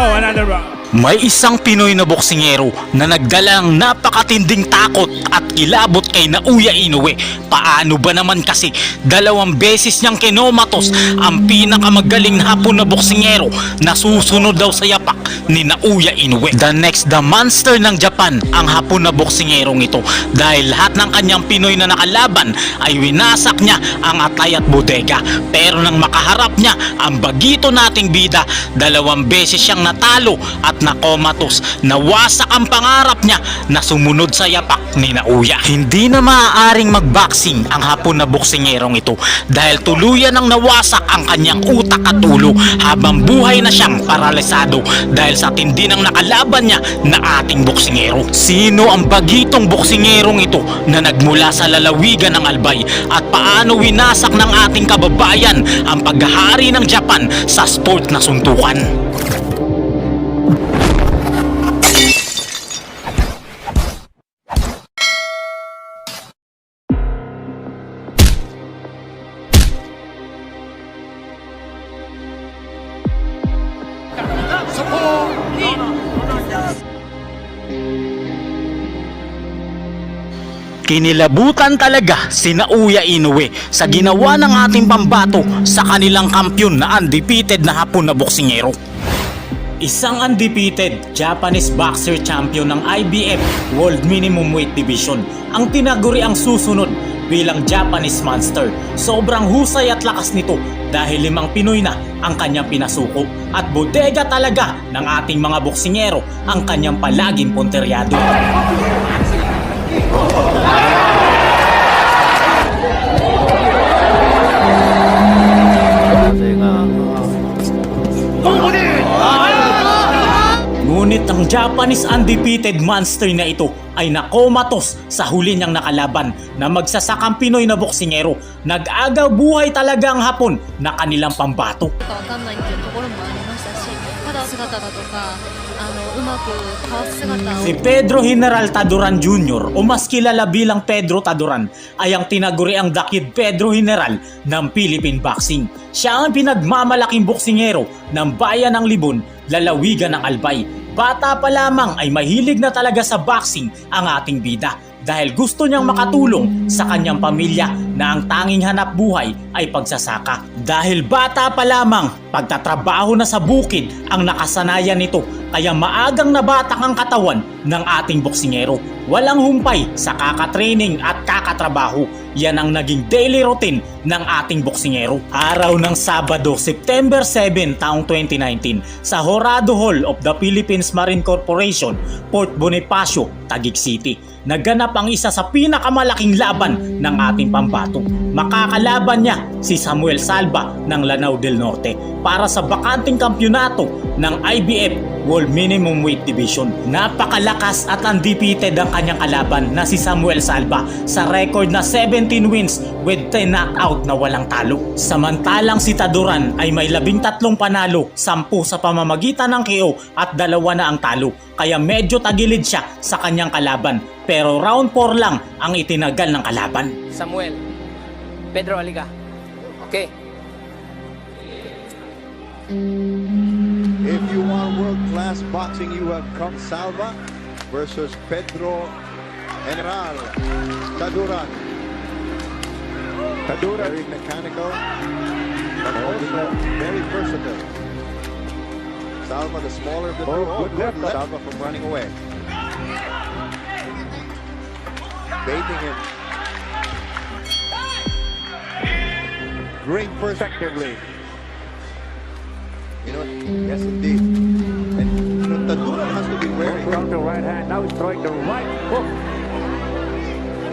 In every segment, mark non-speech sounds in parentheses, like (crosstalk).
Oh, another round. May isang Pinoy na boksingero na nagdala ng napakatinding takot at kilabot kay Nauya Inoue. Paano ba naman kasi dalawang beses niyang kinomatos ang pinakamagaling na hapon na boksingero na susunod daw sa yapak ni Nauya Inoue. The next the monster ng Japan ang hapon na boksingerong ito dahil lahat ng kanyang Pinoy na nakalaban ay winasak niya ang atay at bodega. Pero nang makaharap niya ang bagito nating bida, dalawang beses siyang natalo at nakomatos. Nawasak ang pangarap niya na sumunod sa yapak ni Nauya. Hindi na maaaring magboxing ang hapon na boksingerong ito dahil tuluyan ang nawasak ang kanyang utak at ulo habang buhay na siyang paralisado dahil sa tindi ng nakalaban niya na ating boksingero. Sino ang bagitong boksingerong ito na nagmula sa lalawigan ng Albay at paano winasak ng ating kababayan ang paghahari ng Japan sa sport na suntukan? Kinilabutan talaga si Nauya Inoue sa ginawa ng ating pambato sa kanilang kampyon na undefeated na hapon na boksingero. Isang undefeated Japanese boxer champion ng IBF World Minimum Weight Division ang tinaguri ang susunod bilang Japanese monster. Sobrang husay at lakas nito dahil limang Pinoy na ang kanyang pinasuko at bodega talaga ng ating mga boksingero ang kanyang palaging punteryado. Ngunit ang Japanese undefeated monster na ito ay nakomatos sa huli niyang nakalaban na magsasakang Pinoy na boksingero. Nag-agaw buhay talaga ang hapon na kanilang pambato. かわかんないっていうところもありましたしただ姿だとかあ のうまくかわす姿を Si Pedro General Taduran Jr. o mas kilala bilang Pedro Taduran ay ang tinaguri ang dakid Pedro General ng Philippine Boxing. Siya ang pinagmamalaking boksingero ng bayan ng Libon, lalawigan ng Albay. Bata pa lamang ay mahilig na talaga sa boxing ang ating bida dahil gusto niyang makatulong sa kanyang pamilya na ang tanging hanap buhay ay pagsasaka. Dahil bata pa lamang, pagtatrabaho na sa bukid ang nakasanayan nito kaya maagang nabatak ang katawan ng ating boksingero. Walang humpay sa kakatraining at kakatrabaho. Yan ang naging daily routine ng ating boksingero. Araw ng Sabado, September 7, taong 2019, sa Horado Hall of the Philippines Marine Corporation, Port Bonifacio, Taguig City. Naganap ang isa sa pinakamalaking laban ng ating pambato. Makakalaban niya si Samuel Salva ng Lanao del Norte para sa bakanting kampyonato ng IBF World Minimum Weight Division. Napakalakas at undefeated ang kanyang kalaban na si Samuel Salva sa record na 17 wins with 10 knockout na walang talo. Samantalang si Taduran ay may 13 panalo, 10 sa pamamagitan ng KO at dalawa na ang talo. Kaya medyo tagilid siya sa kanyang kalaban. Pero round 4 lang ang itinagal ng kalaban. Samuel. Pedro, aliga. Okay. If you want world-class boxing, you have come Salva versus Pedro General Taduran. Taduran very mechanical, but also very versatile. Salva, the smaller of the two. Oh, good left. Salva from running away. Baiting him. Great perspectively. You know, yes indeed. And you know, Taduran has to be wary. Counter right hand. Now he's throwing the right hook.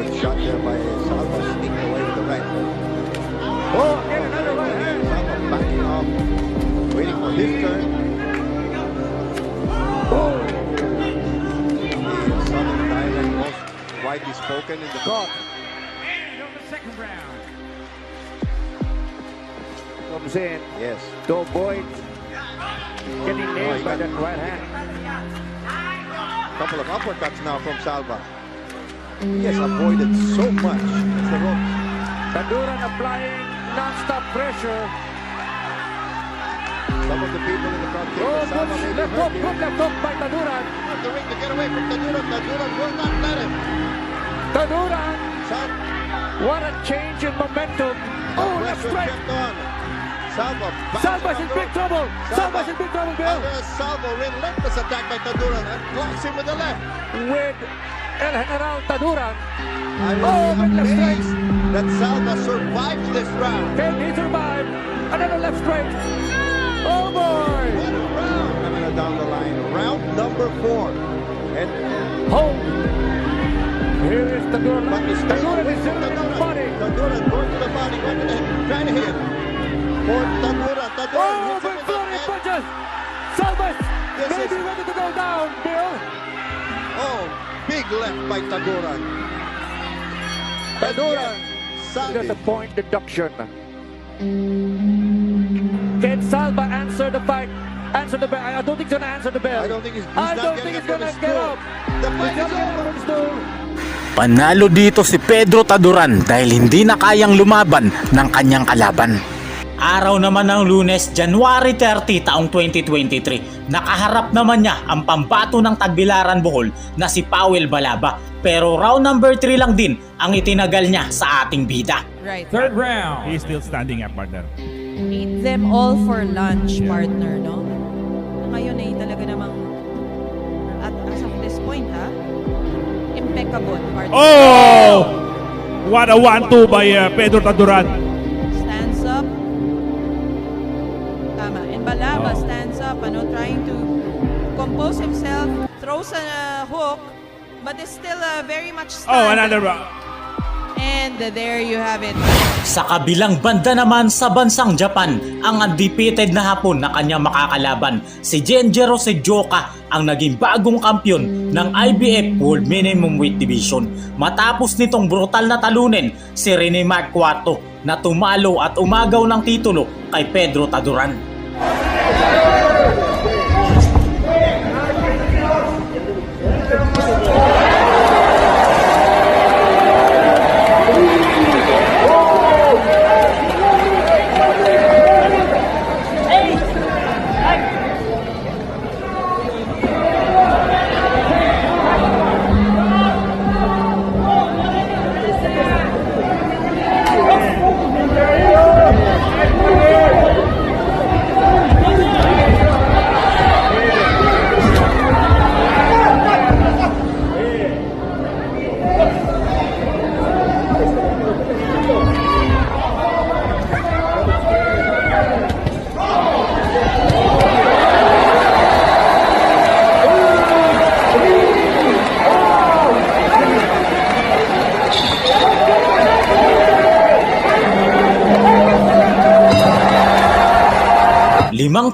Good shot there by Salva, sneaking away with the right. Oh, again another right hand. Salva backing off, waiting for his turn. Oh, The Southern Thailand most widely spoken in the God. And on the second round. Comes in. Yes. Joe Boyd getting Oh, nailed he by that right hand. Couple of uppercuts now from Salva. He has avoided so much. It's the ropes. Taduran applying non-stop pressure. Some of the people in the front Oh, good Salva may be left hook, good left hook by Taduran. Out the ring to get away from Taduran. Taduran will not let him. Taduran, what a change in momentum. Oh, left straight. Kept on. Salva bouncing Salva's in big rope. trouble. Salva's in big trouble, Bill. Andres Salvo, relentless attack by Taduran and clocks him with the left. With El General Taduran. I was Oh, with left straight. amazed that Salva survived this round. Can he survive? Another left straight. Oh, boy. What a round coming down the line. Round number four. And Hold. Here is Taduran. but he stays Taduran is in the body. Taduran going to the body, going to the head, trying to hit. For Taduran, Taduran Oh, flurry head. punches. Salvas This may be ready to go down, Bill. Oh, big left by Taduran. Taduran, That's savage. a point deduction. Can Salva answer the fight? Answer the bell. I don't think he's gonna answer the bell. I don't think he's, he's I not don't think he's gonna get up. The fight He's is over. Panalo dito si Pedro Taduran dahil hindi na kayang lumaban ng kanyang kalaban. Araw naman ng lunes, January 30 taong 2023, nakaharap naman niya ang pambato ng Tagbilaran Bohol na si Powell Balaba. Pero round number 3 lang din ang itinagal niya sa ating bida. Right. Third round. He's still standing up, partner. Eat them all for lunch, partner, no? Ngayon ay talaga namang at as of this point, ha? Impeccable, partner. Oh! What a one-two by uh, Pedro Taduran. Throws a hook, but is still uh, very much stunned. Oh, another round. And uh, there you have it. Sa kabilang banda naman sa bansang Japan, ang undefeated na hapon na kanya makakalaban, si Genjiro Sejoka ang naging bagong kampyon ng IBF World Minimum Weight Division matapos nitong brutal na talunin si Rene Marquarto na tumalo at umagaw ng titulo kay Pedro Taduran.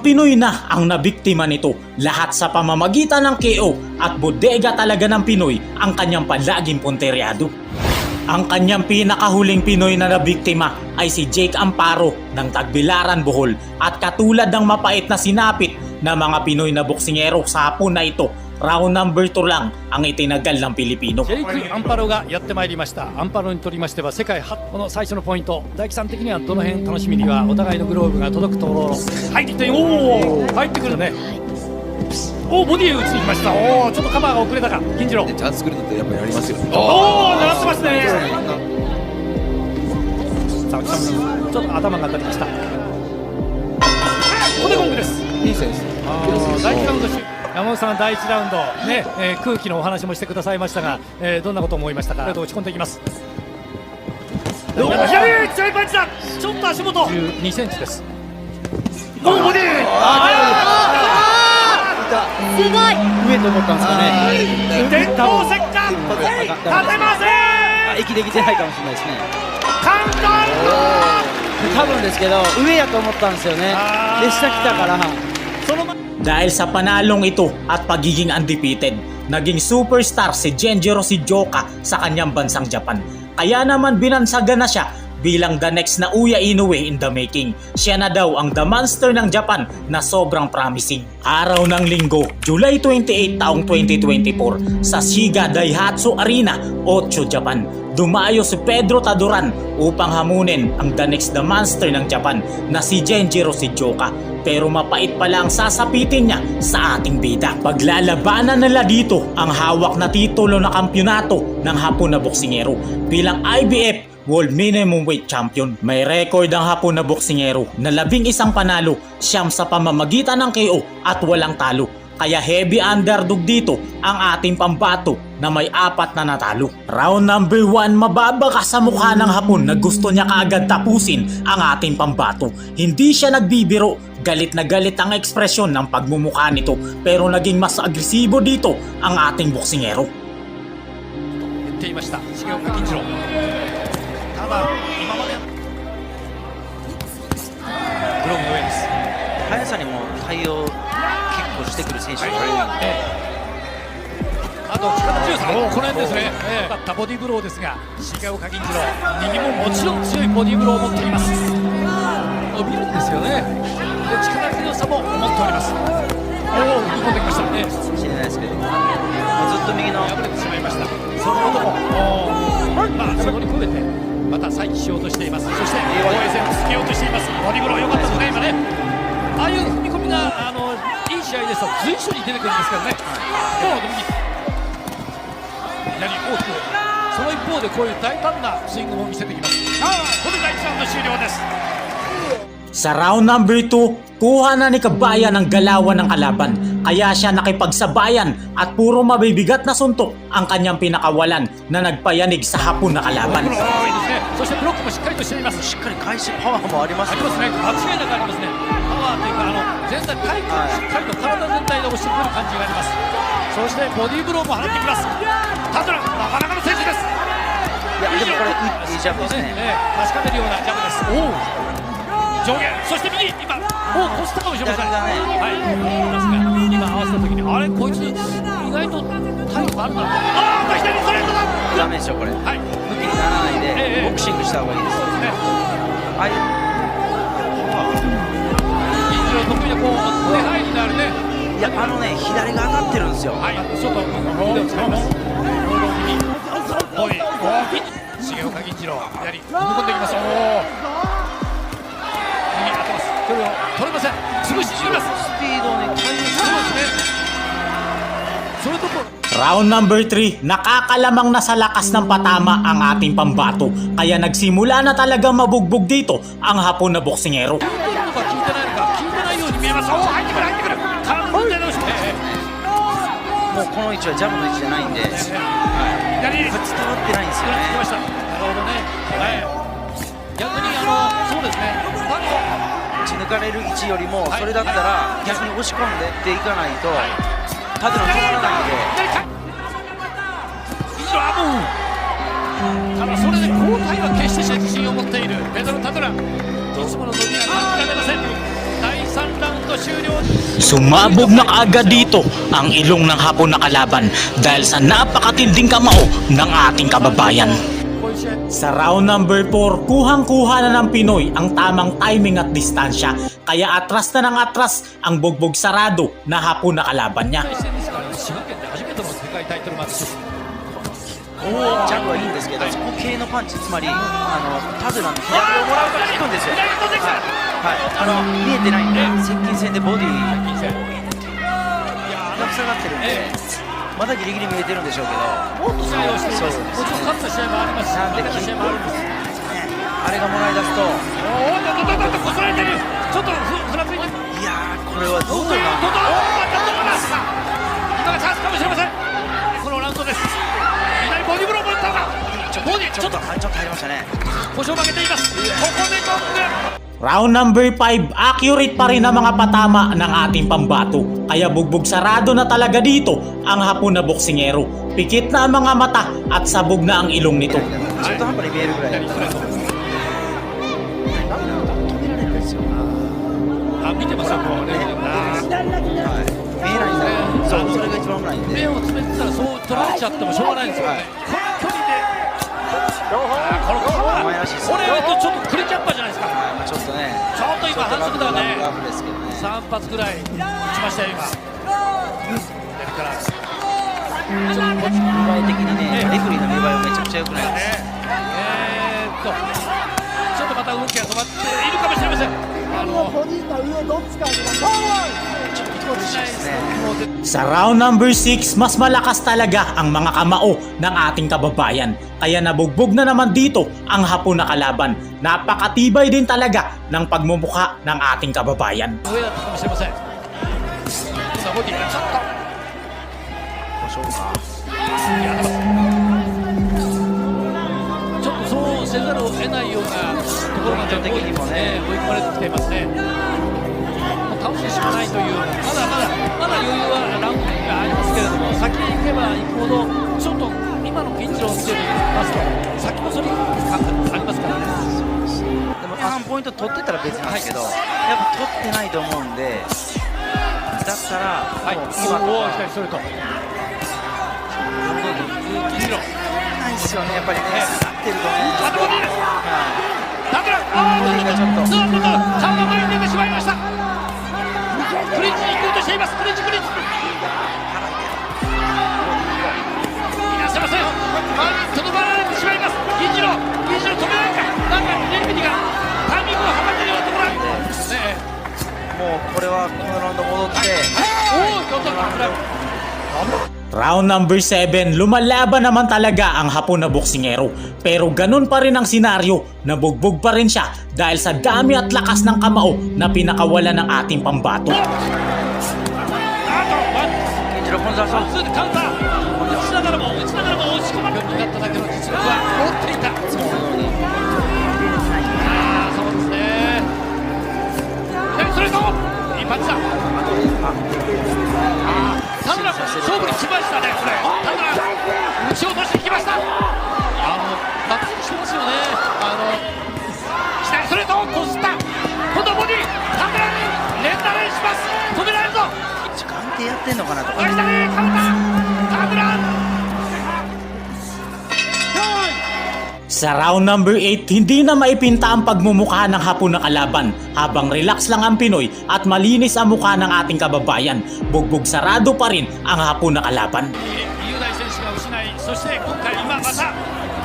Pinoy na ang nabiktima nito, lahat sa pamamagitan ng KO at bodega talaga ng Pinoy ang kanyang palaging punteryado. Ang kanyang pinakahuling Pinoy na nabiktima ay si Jake Amparo ng Tagbilaran Bohol at katulad ng mapait na sinapit na mga Pinoy na boksingero sa hapon na ito, round number 2 lang ang itinagal ng Pilipino. ジェイク・アンパロがやってまいりましたアンパロにとりましては世界初この最初のポイント大樹さん的にはどの辺楽しみにはお互いのグローブが届くところ入ってきておお入ってくるねおおボディ打ちに来ましたおおちょっとカバーが遅れたか銀次郎チャンス作るのってやっぱりやりますよ。おお狙ってますねさあちょっと頭が当たりましたここでゴングですいい選手。あー第1ラウンドし山本さん第1ラウンド、ねえー空気のお話もしてくださいましたが、えーどんなことを思いましたか？打ち込んでいきます。左強いパンチだ。ちょっと足元。12センチです。おーボディー。すごい。上と思ったんですかね。電光石火。立てません息できてないかもしれないですね。カウンター。多分ですけど、上やと思ったんですよね。で、下来たから。Dahil sa panalong ito at pagiging undefeated, naging superstar si Genjiro Shijoka sa kanyang bansang Japan. Kaya naman binansagan na siya bilang the next na Uya Inoue in the making. Siya na daw ang the monster ng Japan na sobrang promising. Araw ng linggo, July 28 taong 2024 sa Shiga Daihatsu Arena, 8 Japan dumayo si Pedro Taduran upang hamunin ang the next the monster ng Japan na si Genjiro Shijoka pero mapait pala ang sasapitin niya sa ating bida. Paglalabanan nila dito ang hawak na titulo na kampyonato ng hapon na boksingero bilang IBF World Minimum Weight Champion. May record ang hapon na boksingero na labing isang panalo siyam sa pamamagitan ng KO at walang talo. Kaya heavy underdog dito ang ating pambato na may apat na natalo. Round number 1, mababa ka sa mukha ng hapon na gusto niya kaagad tapusin ang ating pambato. Hindi siya nagbibiro, galit na galit ang ekspresyon ng pagmumukha nito pero naging mas agresibo dito ang ating boksingero. 言っていましてくる選手あと力強さおこの辺ですね、ええ、だったボディーブローですが重岡銀次郎。右ももちろん強いボディーブローを持っています。伸びるんですよね。で力強さも持っております。おお踏み込んできましたね。かもしれないですけど、まあずっと右の破れてしまいました。その後もおー。まあそこに込めてまた再起しようとしています。そして防衛戦を続けようとしています。ボディーブロー良かったですね今ね。ああいう踏み込みが試合ですと随所に出てくるんですからねもう右左大きくその一方でこういう大胆なスイングも見せてきますこれで第1ラウンド終了です Sa round number 2, kuha na ni Kabayan ang galawan ng kalaban kaya siya nakipagsabayan at puro mabibigat na suntok ang kanyang pinakawalan na nagpayanig sa hapon na ブロ kalaban. そしてブロックもしっかりとしています。しっかり返しパワーもありますよありますね。間違いなくありますねパワーというかあの全体体幹しっかりと体全体で押してくる感じがあります。そしてボディーブローも放ってきます。タトラなかなかの選手です。いやでもこれいいいいジャンプですね。ええ確かめるようなジャンプです。おお上下。そして右。今おお越したかもしれませんね。はい。今合わせた時にあれこいつ意外と体力あるな。ああ左ストレートだ。ダメでしょこれ。はいにならないで、ええボクシングした方がいいですい得意なこう出入りのあるねいやあのね左が当たってるんですよはい、外、腕を使います。労働気味。おい、大きい。重岡銀次郎、左、踏み込んでいきます。おを取れません。潰します。スピードに対応そうですね。それとこ。Round number 3, nakakalamang na sa lakas ng patama ang ating pambato kaya nagsimula na talaga mabugbog dito ang hapon na boksingero. 聞いてるのか聞いてないのか聞いてないように見えます。おお、入ってくる入ってくる。体の問題直し。えもうこの位置はジャブの位置じゃないんで、えええ左。ぶつかってないんですよ来まねした。なるほどね。はい。逆にあのそうですね。ファンの打ち抜かれる位置よりもはいそれだったら逆に押し込んでっていかないと 縦の止まらないんで左か以上アムただそれで交代は決してしない自信を持っているペドロ・タトラいつもの伸びが感じられません第3ラウンド終了 Sumabog na kaagad dito ang ilong ng hapon na kalaban dahil sa napakatinding kamao ng ating kababayan. Sa round number 4, kuhang-kuha na ng Pinoy ang tamang timing at distansya. Kaya atras na ng atras ang bugbog sarado na hapon na kalaban niya. Oh, まだギリギリ見えてるんでしょうけど。もっとしてますもちろん勝った試合もありますした試合もあるんですあれがもらい出すとおおだだだだこれてるちょっとふらついていやこれはどうかどうか今がチャンスかもしれませんこのラウンドですボディブローもったのかボディちょっと入りましたね腰を曲げていますここでゴング Round number 5, accurate pa rin ang mga patama ng ating pambato. Kaya bugbog sarado na talaga dito ang hapon na boksingero. Pikit na ang mga mata at sabog na ang ilong nito. 中途半端に見えるぐらい左ストレートあ見てますよこうねあはい見えないんだそうそれが一番危ないんで目を詰めてたらそう取られちゃってもしょうがないんですよねこの距離で これとちょっとクリキャッパーじゃないですか。まあちょっとねちょっと今反則だね。ラフですけどね3発ぐらい打ちましたよ今から見栄え的にねレフェリーの見栄えはめちゃくちゃ良くないですえーっとちょっとまた動きが止まっているかもしれませんあの Sa round number 6, mas malakas talaga ang mga kamao ng ating kababayan. Kaya nabugbog na naman dito ang hapon na kalaban. Napakatibay din talaga ng pagmumukha ng ating kababayan. 上だったかもしれません今ボディがちょっとやってますちょっとそうせざるを得ないようなところまで的にもね追い込まれてきていますねもう倒す しかないというまだまだまだ余裕はラウンドがありますけれども先に行けば行くほどちょっと今のピンチを見てみますと先もそれ感覚ありますからねでもあのポイント取ってたら別なんですけど、やっぱ取ってないと思うんでだったらはいもう今とか左ストレート銀色ないですよねやっぱりね下がってるとねあとボディですはだからあーボディがちょっとツーアウトとちゃんと前に出てしまいましたクリンチに行こうとしています。クリンチクリンチ。いらっしゃいませ。よ前にとどまられてしまいます。銀次郎。銀次郎止めないか。なんかレンビニがタイミングを測っているようなところ。もうこれはこのラウンド戻って。おお今度はフラグ Round number 7, lumalaban naman talaga ang hapon na boksingero. Pero ganun pa rin ang senaryo, nabugbog pa rin siya dahil sa dami at lakas ng kamao na pinakawala ng ating pambato. あ勝負にしましたねこれ。ただ Sa round number 8, hindi na maipinta ang pagmumukha ng hapon na kalaban habang relax lang ang Pinoy at malinis ang mukha ng ating kababayan. Bugbog sarado pa rin ang hapon na kalaban. 雄大選手が失いそして今回今また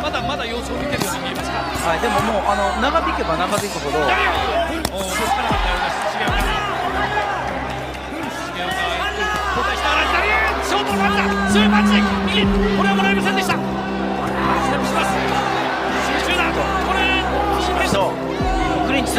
まだまだ様子を見てるように見えますかはいでももうあの長引けば長引くほど左をおお気づかなかったようです重岡重岡交代しながら左へショートのパンチだ強いパンチで右これはもらえません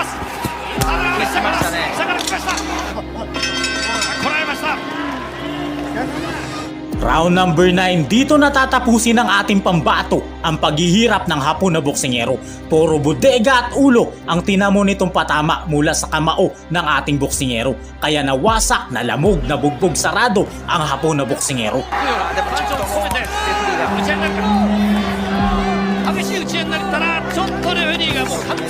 ますタドランが下から来ましたね下から来ましたこらえました Round number 9, dito natatapusin ng ating pambato ang paghihirap ng hapon na boksingero. Puro bodega at ulo ang tinamo nitong patama mula sa kamao ng ating boksingero. Kaya nawasak, nalamog, nabugbog sarado ang hapon na boksingero. でもちょっともうレフリーが打ち合いになるか激しい打ち合いになったらちょっとレフェリーがもう完全に銀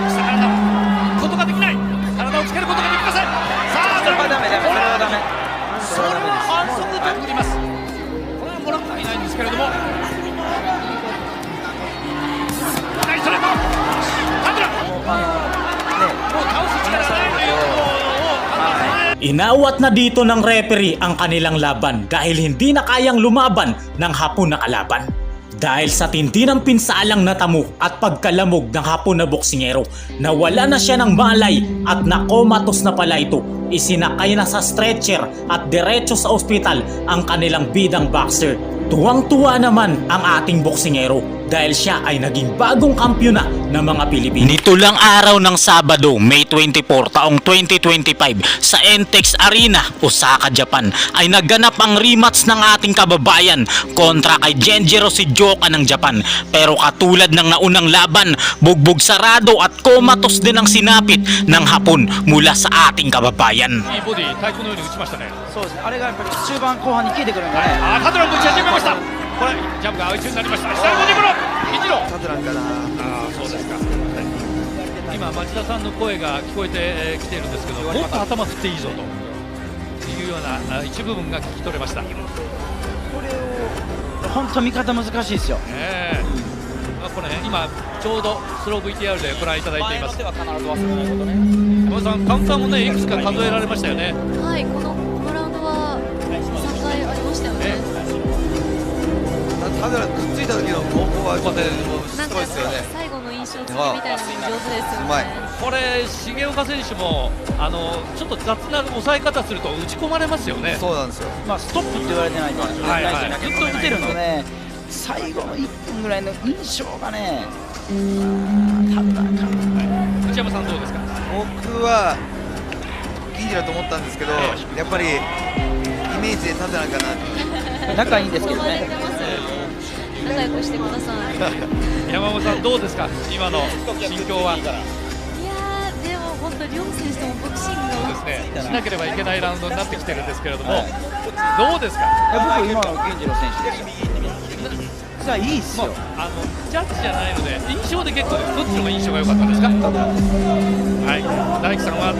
下からだことができない体をつけることができませんさあそれはダメダメそれはダメそれは反則とくりますこれはもらってはいないんですけれども左ストレートタクラもうあのねもう倒す力がないということを判断され Inawat na dito ng referee ang kanilang laban dahil hindi na kayang lumaban ng hapon na kalaban. Dahil sa tindi ng pinsalang natamo at pagkalamog ng hapon na boksingero, nawala na siya ng malay at nakomatos na pala ito. Isinakay na sa stretcher at diretso sa ospital ang kanilang bidang boxer. Tuwang-tuwa naman ang ating boksingero dahil siya ay naging bagong kampyona ng mga Pilipino. Nito lang araw ng Sabado, May 24 taong 2025 sa NTEX Arena, Osaka, Japan ay naganap ang rematch ng ating kababayan kontra kay Genjiro Shijoka ng Japan. Pero katulad ng naunang laban, bugbog sarado at komatos din ang sinapit ng hapon mula sa ating kababayan. いいそうですね。あれがやっぱり中盤後半に効いてくるんでね。あータドランぶち始めました。これジャンプが相打ちになりました。下のボディブロー。肘のタドランかなああそうですか、今町田さんの声が聞こえてえーきているんですけどもっと頭振っていいぞと。いうようなあ一部分が聞き取れました、ね本当見方難しいですよ。え。まあこれね今ちょうどスロー VTR でご覧いただいています。は必ず忘れないことね。山田さんカウンターもねいくつか数えられましたよね。はいこのタドランくっついた時の方向はちょっとなんかやっぱ最後の印象付けみたいなのも上手ですよねこれ重岡選手もあのちょっと雑な抑え方すると打ち込まれますよねそうなんですよまあストップって言われてないとはいはいずっと見てるので最後の1分ぐらいの印象がねタブランかな内山さんどうですか僕は銀次だと思ったんですけどやっぱりイメージでタドランかな仲いいんですけどね仲良くしてください山本さんどうですか？今の心境は？いやーでも本当両選手ともボクシングがそうですね。しなければいけないラウンドになってきてるんですけれども、はいどうですか？いや僕今の源次郎選手です。よじゃあいいっすよ。あのジャッジじゃないので印象で結構です。どっちの方が印象が良かったですか？はい。大樹さんは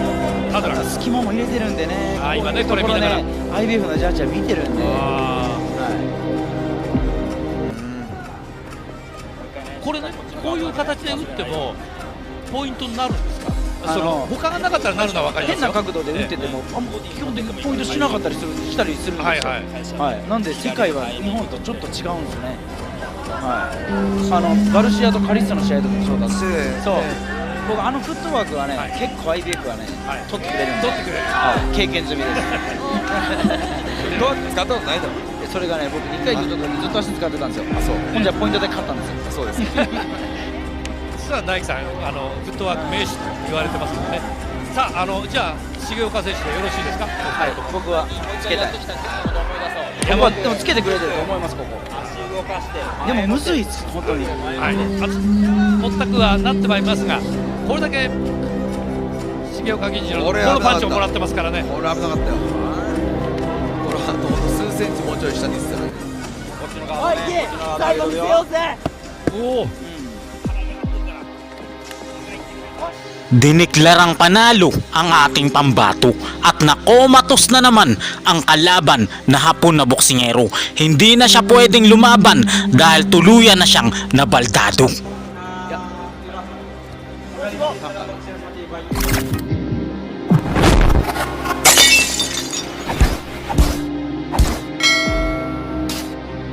タドラン隙間も入れてるんでね。あ今ねこれ見ながら。ね IBF のジャッジは見てるんでこれねこういう形で打ってもポイントになるんですか？あのその他がなかったらなるのは分かいりますよ。変な角度で打ってても、あんま基本的にポイントしなかったりするしたりするんですよ、はいはい。はい。なんで世界は日本とちょっと違うんですね、はい、あのガルシアとカリッサの試合とかもそうだしそう僕あのフットワークはね、はい。結構 IBF はね、はい。取ってくれるんで取ってくれる。はい、経験済みです。(laughs) どう使ったことないだろでそれがね僕2回言うとずっと足使ってたんですよ。あそう。ほんじゃポイントで勝ったんですよ。そうです (laughs) 実は大樹さんあのフットワーク名手と言われてますのでね。さああのじゃあ重岡選手でよろしいですか？はい僕はつけたい。山僕はでもつけてくれてると思いますここ。でもむずいっす本当に。はい、あと全くはなってまいりますが、これだけ重岡銀次郎のこのパンチをもらってますからね、これ危なかったよ 1cm 먼저 시작이 있어요. Oh yeah! Simon feels that! Oo. Diniklarang panalo ang ating pambato at nakomatos na naman ang kalaban na hapon na boksingero. Hindi na siya pwedeng lumaban dahil tuluyan na siyang nabaldado.